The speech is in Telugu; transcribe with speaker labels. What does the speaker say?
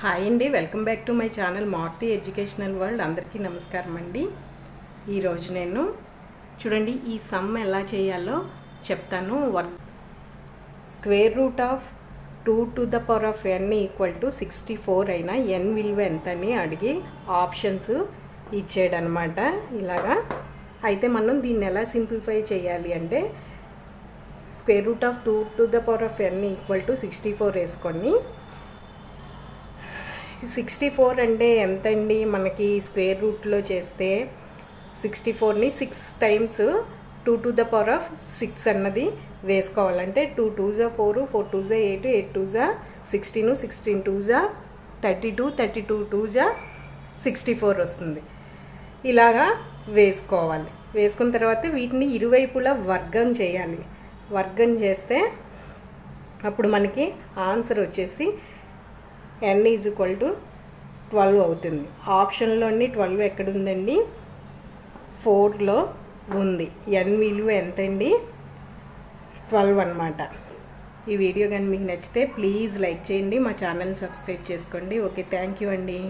Speaker 1: హాయ్ అండి welcome back to my channel Maruti educational world. అందరికీ నమస్కారం అండి. ఈరోజు నేను చూడండి ఈ సమ్ ఎలా చేయాలో చెప్తాను. Work square root of two to the power of N equal to sixty four అయినా ఎన్ విలువ ఎంత అని అడిగి ఆప్షన్స్ ఇచ్చాడనమాట ఇలాగా అయితే మనం దీన్ని ఎలా సింప్లిఫై చేయాలి అంటే square root of two to the power of N equal to sixty four వేసుకొని సిక్స్టీ ఫోర్ అంటే ఎంతండి? మనకి స్క్వేర్ రూట్లో చేస్తే sixty ఫోర్ని six times two to the power of six అన్నది వేసుకోవాలంటే టూ టూ జా ఫోర్ ఫోర్ టూ జా ఎయిట్ ఎయిట్ టూ జా సిక్స్టీన్ సిక్స్టీన్ టూ జా thirty two thirty two two జా సిక్స్టీ ఫోర్ వస్తుంది. ఇలాగా వేసుకోవాలి. వేసుకున్న తర్వాత వీటిని ఇరువైపులా వర్గం చేయాలి. వర్గం చేస్తే అప్పుడు మనకి ఆన్సర్ వచ్చేసి n is equal to twelve అవుతుంది. ఆప్షన్లోని ట్వెల్వ్ ఎక్కడుందండి? ఫోర్లో ఉంది. ఎన్ విలువ ఎంతండి? ట్వెల్వ్ అనమాట ఈ వీడియో కానీ మీకు నచ్చితే ప్లీజ్ లైక్ చేయండి. మా ఛానల్ సబ్స్క్రైబ్ చేసుకోండి. ఓకే థ్యాంక్ యూ అండి.